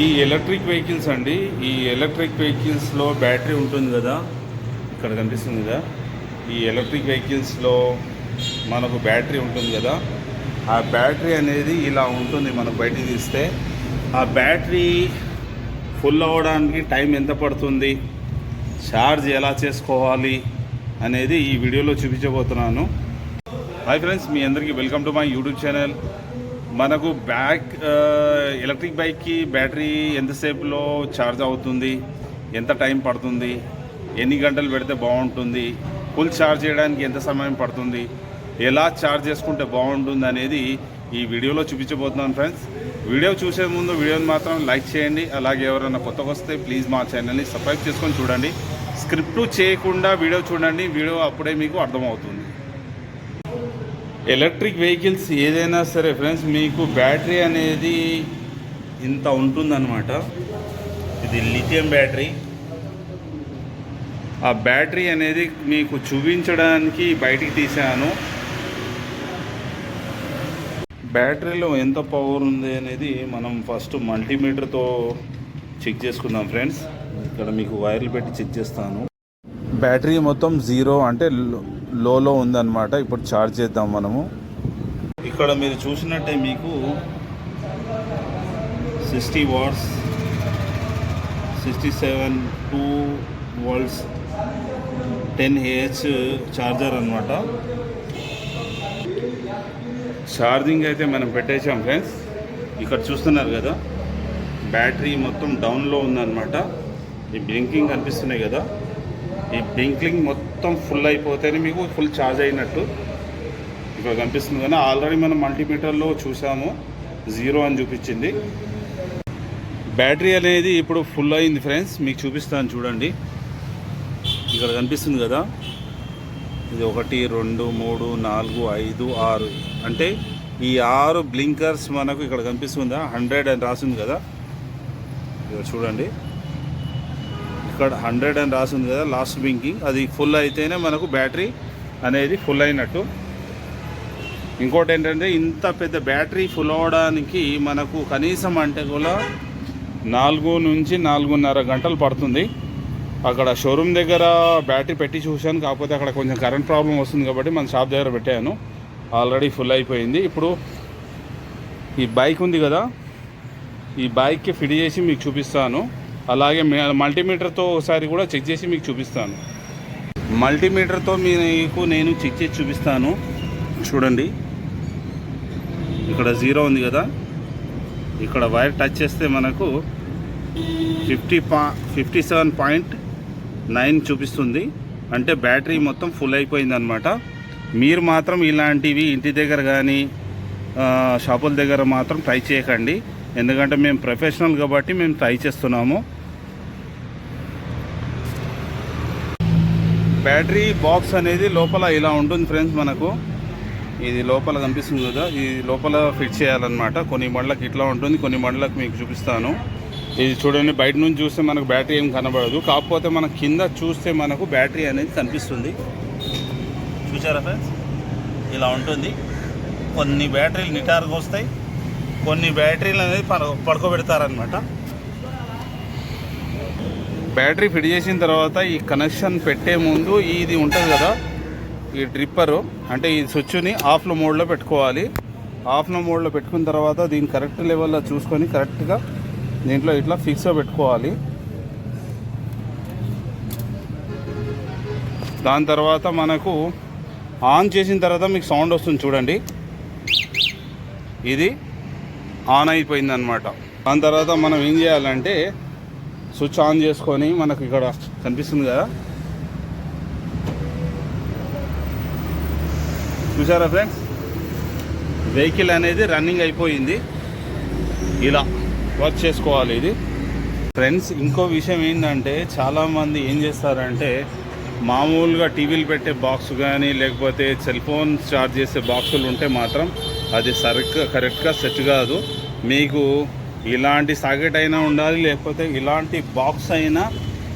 ఈ electric vehicles అండి ఈ ఎలక్ట్రిక్ వెహికల్స్లో బ్యాటరీ ఉంటుంది కదా ఇక్కడ కనిపిస్తుంది కదా ఈ ఎలక్ట్రిక్ వెహికల్స్లో మనకు బ్యాటరీ ఉంటుంది కదా ఆ బ్యాటరీ అనేది ఇలా ఉంటుంది మనకు బయటికి తీస్తే ఆ బ్యాటరీ ఫుల్ అవ్వడానికి టైం ఎంత పడుతుంది ఛార్జ్ ఎలా చేసుకోవాలి అనేది ఈ వీడియోలో చూపించబోతున్నాను. హాయ్ ఫ్రెండ్స్ మీ అందరికీ welcome to my YouTube channel. మనకు బ్యాక్ ఎలక్ట్రిక్ బైక్కి బ్యాటరీ ఎంతసేపులో ఛార్జ్ అవుతుంది ఎంత టైం పడుతుంది ఎన్ని గంటలు పెడితే బాగుంటుంది ఫుల్ ఛార్జ్ చేయడానికి ఎంత సమయం పడుతుంది ఎలా ఛార్జ్ చేసుకుంటే బాగుంటుంది అనేది ఈ వీడియోలో చూపించబోతున్నాను ఫ్రెండ్స్. వీడియో చూసే ముందు వీడియోని మాత్రం లైక్ చేయండి అలాగే ఎవరైనా కొత్తగా వస్తే ప్లీజ్ మా ఛానల్ని సబ్స్క్రైబ్ చేసుకొని చూడండి. స్క్రిప్ట్ చేయకుండా వీడియో చూడండి వీడియో అప్పుడే మీకు అర్థమవుతుంది. ఎలక్ట్రిక్ వెహికల్స్ ఏదైనా సరే ఫ్రెండ్స్ మీకు బ్యాటరీ అనేది ఇంత ఉంటుందన్నమాట. ఇది లిథియం బ్యాటరీ. ఆ బ్యాటరీ అనేది మీకు చూపించడానికి బయటికి తీసాను బ్యాటరీలో ఎంత పవర్ ఉంది అనేది మనం ఫస్ట్ మల్టీమీటర్తో చెక్ చేసుకుందాం ఫ్రెండ్స్. ఇక్కడ మీకు వైర్లు పెట్టి చెక్ చేస్తాను. బ్యాటరీ మొత్తం జీరో అంటే లోలో ఉందన్నమాట. ఇప్పుడు చార్జ్ చేద్దాం మనము. ఇక్కడ మీరు చూసినట్టే మీకు sixty watts sixty seven two volts ten AH charger అనమాట ఛార్జింగ్ అయితే మనం పెట్టేసాం ఫ్రెండ్స్ ఇక్కడ చూస్తున్నారు కదా బ్యాటరీ మొత్తం డౌన్లో ఉందన్నమాట. ఈ బ్లింకింగ్ కనిపిస్తున్నాయి కదా. ఈ బింక్లింగ్ మొత్తం ఫుల్ అయిపోతేనే మీకు ఫుల్ ఛార్జ్ అయినట్టు ఇక్కడ కనిపిస్తుంది కానీ ఆల్రెడీ మనం మల్టీమీటర్లో చూసాము. జీరో అని చూపించింది. బ్యాటరీ అనేది ఇప్పుడు ఫుల్ అయింది ఫ్రెండ్స్ మీకు చూపిస్తాను చూడండి. ఇక్కడ కనిపిస్తుంది కదా. ఇది ఒకటి రెండు మూడు నాలుగు ఐదు ఆరు. అంటే ఈ ఆరు బ్లింకర్స్ మనకు ఇక్కడ కనిపిస్తుందా. హండ్రెడ్ అని రాసింది కదా. ఇక్కడ చూడండి. ఇక్కడ హండ్రెడ్ అని రాసింది కదా లాస్ట్ వింకింగ్ అది ఫుల్ అయితేనే మనకు బ్యాటరీ అనేది ఫుల్ అయినట్టు. ఇంకోటి ఏంటంటే ఇంత పెద్ద బ్యాటరీ ఫుల్ అవ్వడానికి మనకు కనీసం అంటే కూడా నాలుగు నుంచి నాలుగున్నర గంటలు పడుతుంది. అక్కడ షోరూమ్ దగ్గర బ్యాటరీ పెట్టి చూశాను కాకపోతే అక్కడ కొంచెం కరెంట్ ప్రాబ్లం వస్తుంది కాబట్టి మన షాప్ దగ్గర పెట్టాను. ఆల్రెడీ ఫుల్ అయిపోయింది. ఇప్పుడు ఈ బైక్ ఉంది కదా ఈ బైక్కి ఫిట్ చేసి మీకు చూపిస్తాను. అలాగే మల్టీమీటర్తో ఒకసారి కూడా చెక్ చేసి మీకు చూపిస్తాను. మల్టీమీటర్తో మీకు నేను చెక్ చేసి చూపిస్తాను. చూడండి. ఇక్కడ జీరో ఉంది కదా. ఇక్కడ వైర్ టచ్ చేస్తే మనకు ఫిఫ్టీ పా ఫిఫ్టీ సెవెన్ పాయింట్ నైన్ చూపిస్తుంది. అంటే బ్యాటరీ మొత్తం ఫుల్ అయిపోయింది అనమాట మీరు మాత్రం ఇలాంటివి ఇంటి దగ్గర కానీ షాపుల దగ్గర మాత్రం ట్రై చేయకండి. ఎందుకంటే మేము ప్రొఫెషనల్ కాబట్టి మేము ట్రై చేస్తున్నాము. బ్యాటరీ బాక్స్ అనేది లోపల ఇలా ఉంటుంది ఫ్రెండ్స్ మనకు. ఇది లోపల కనిపిస్తుంది కదా ఇది లోపల ఫిట్ చేయాలన్నమాట. కొన్ని మళ్ళకి ఇట్లా ఉంటుంది కొన్ని మళ్ళకి మీకు చూపిస్తాను. ఇది చూడండి బయట నుంచి చూస్తే మనకు బ్యాటరీ ఏం కనబడదు. కాకపోతే మన కింద చూస్తే మనకు బ్యాటరీ అనేది కనిపిస్తుంది. చూసారా ఫ్రెండ్స్? ఇలా ఉంటుంది. కొన్ని బ్యాటరీలు నిటారుగా వస్తాయి. కొన్ని బ్యాటరీలు అనేది పడ- పడుకోబెడతారనమాట బ్యాటరీ ఫిట్ చేసిన తర్వాత ఈ కనెక్షన్ పెట్టే ముందు ఇది ఉంటుంది కదా ఈ డ్రిప్పరు అంటే ఈ స్విచ్ని ఆఫ్లో మోడ్లో పెట్టుకోవాలి. ఆఫ్లో మోడ్లో పెట్టుకున్న తర్వాత దీన్ని కరెక్ట్ లెవెల్లో చూసుకొని కరెక్ట్గా దీంట్లో ఇట్లా ఫిక్స్గా పెట్టుకోవాలి. దాని తర్వాత మనకు ఆన్ చేసిన తర్వాత మీకు సౌండ్ వస్తుంది చూడండి. ఇది ఆన్ అయిపోయింది అనమాట దాని తర్వాత మనం ఏం చేయాలంటే స్విచ్ ఆన్ చేసుకొని మనకు ఇక్కడ కనిపిస్తుంది కదా. చూసారా ఫ్రెండ్స్? వెహికల్ అనేది రన్నింగ్ అయిపోయింది. ఇలా వర్క్ చేసుకోవాలి ఇది. ఫ్రెండ్స్ ఇంకో విషయం ఏంటంటే చాలామంది ఏం చేస్తారంటే మామూలుగా టీవీలు పెట్టే బాక్స్ కానీ లేకపోతే సెల్ ఫోన్ చార్జ్ చేసే బాక్సులు ఉంటే మాత్రం అది సరిగ్గా కరెక్ట్గా సెట్ కాదు. మీకు ఇలాంటి సాకెట్ అయినా ఉండాలి లేకపోతే ఇలాంటి బాక్స్ అయినా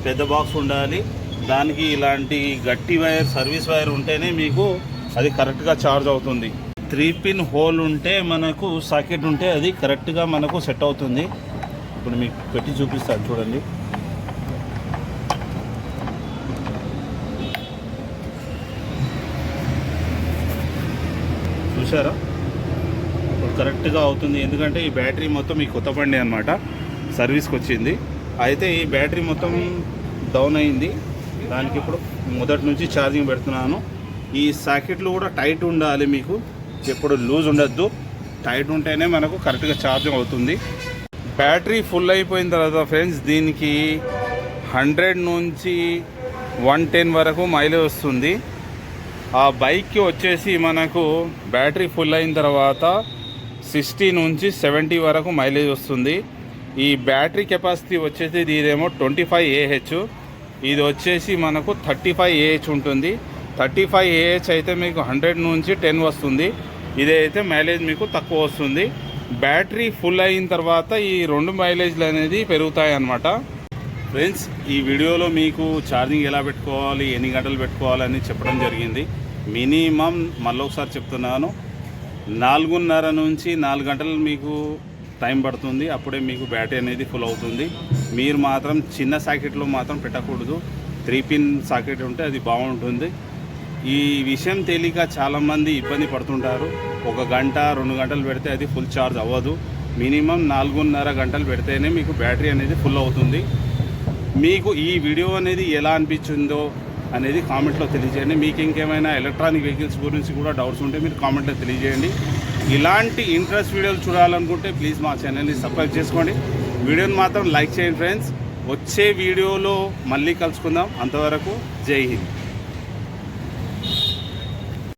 పెద్ద బాక్స్ ఉండాలి. దానికి ఇలాంటి గట్టి వైర్ సర్వీస్ వైర్ ఉంటేనే మీకు అది కరెక్ట్గా ఛార్జ్ అవుతుంది. త్రీ పిన్ హోల్ ఉంటే మనకు సాకెట్ ఉంటే అది కరెక్ట్గా మనకు సెట్ అవుతుంది. ఇప్పుడు మీకు పెట్టి చూపిస్తాను చూడండి. చూసారా కరెక్ట్గా అవుతుంది. ఎందుకంటే ఈ బ్యాటరీ మొత్తం ఈ కొత్త బండి అనమాట సర్వీస్కి వచ్చింది. అయితే ఈ బ్యాటరీ మొత్తం డౌన్ అయింది. దానికి ఇప్పుడు మొదటి నుంచి ఛార్జింగ్ పెడుతున్నాను. ఈ సాకెట్లు కూడా టైట్ ఉండాలి మీకు. ఎప్పుడు లూజ్ ఉండద్దు. టైట్ ఉంటేనే మనకు కరెక్ట్గా ఛార్జింగ్ అవుతుంది. బ్యాటరీ ఫుల్ అయిపోయిన తర్వాత ఫ్రెండ్స్ దీనికి హండ్రెడ్ నుంచి వన్ టెన్ వరకు మైలేజ్ వస్తుంది. ఆ బైక్కి వచ్చేసి మనకు బ్యాటరీ ఫుల్ అయిన తర్వాత సిక్స్టీ నుంచి సెవెంటీ వరకు మైలేజ్ వస్తుంది. ఈ బ్యాటరీ కెపాసిటీ వచ్చేసి ఇదేమో ట్వంటీ ఫైవ్ ఏహెచ్ ఇది వచ్చేసి మనకు థర్టీ ఫైవ్ ఏహెచ్ ఉంటుంది. థర్టీ ఫైవ్ ఏహెచ్ అయితే మీకు హండ్రెడ్ నుంచి టెన్ వస్తుంది. ఇదైతే మైలేజ్ మీకు తక్కువ వస్తుంది. బ్యాటరీ ఫుల్ అయిన తర్వాత ఈ రెండు మైలేజ్లు అనేది పెరుగుతాయి అన్నమాట. ఫ్రెండ్స్ ఈ వీడియోలో మీకు ఛార్జింగ్ ఎలా పెట్టుకోవాలి ఎన్ని గంటలు పెట్టుకోవాలని చెప్పడం జరిగింది. మినిమం మళ్ళీ ఒకసారి చెప్తున్నాను. నాలుగున్నర నుంచి నాలుగు గంటలు మీకు టైం పడుతుంది. అప్పుడే మీకు బ్యాటరీ అనేది ఫుల్ అవుతుంది. మీరు మాత్రం చిన్న సాకెట్లో మాత్రం పెట్టకూడదు. త్రీ పిన్ సాకెట్ ఉంటే అది బాగుంటుంది. ఈ విషయం తెలియక చాలామంది ఇబ్బంది పడుతుంటారు. ఒక గంట రెండు గంటలు పెడితే అది ఫుల్ ఛార్జ్ అవ్వదు. మినిమం నాలుగున్నర గంటలు పెడితేనే మీకు బ్యాటరీ అనేది ఫుల్ అవుతుంది. మీకు ఈ వీడియో అనేది ఎలా అనిపించిందో అనేది కామెంట్లో తెలియజేయండి. మీకు ఇంకేమైనా ఎలక్ట్రానిక్ వెహికల్స్ గురించి కూడా డౌట్స్ ఉంటే మీరు కామెంట్లో తెలియజేయండి. ఇలాంటి ఇంట్రెస్ట్ వీడియోలు చూడాలనుకుంటే ప్లీజ్ మా ఛానల్ని సబ్స్క్రైబ్ చేసుకోండి. వీడియోని మాత్రం లైక్ చేయండి ఫ్రెండ్స్ వచ్చే వీడియోలో మళ్ళీ కలుసుకుందాం. అంతవరకు జై హింద్.